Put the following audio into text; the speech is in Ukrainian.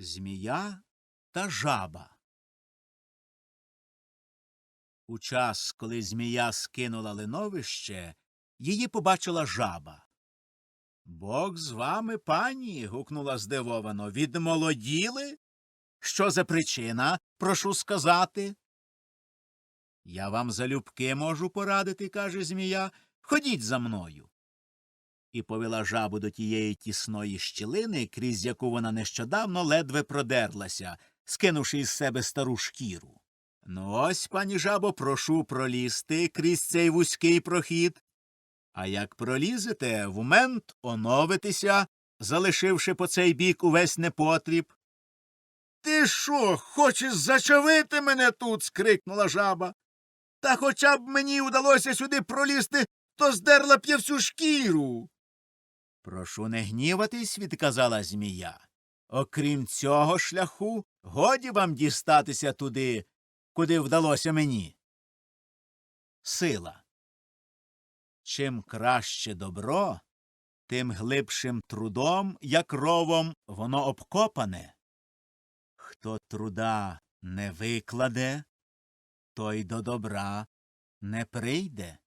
Змія та жаба. У час, коли змія скинула линовище, її побачила жаба. Бог з вами, пані. гукнула здивовано. Відмолоділи? Що за причина, прошу сказати? Я вам залюбки можу порадити, каже змія. Ходіть за мною. І повела жабу до тієї тісної щілини, крізь яку вона нещодавно ледве продерлася, скинувши із себе стару шкіру. Ну ось, пані жабо, прошу пролізти крізь цей вузький прохід. А як пролізете, в мент оновитися, залишивши по цей бік увесь непотріб. Ти що, хочеш зачавити мене тут? скрикнула жаба. Та хоча б мені удалося сюди пролізти, то здерла б я всю шкіру. Прошу не гніватись, відказала змія. Окрім цього шляху, годі вам дістатися туди, куди вдалося мені. Сила. Чим краще добро, тим глибшим трудом, як ровом, воно обкопане. Хто труда не викладе, той до добра не прийде.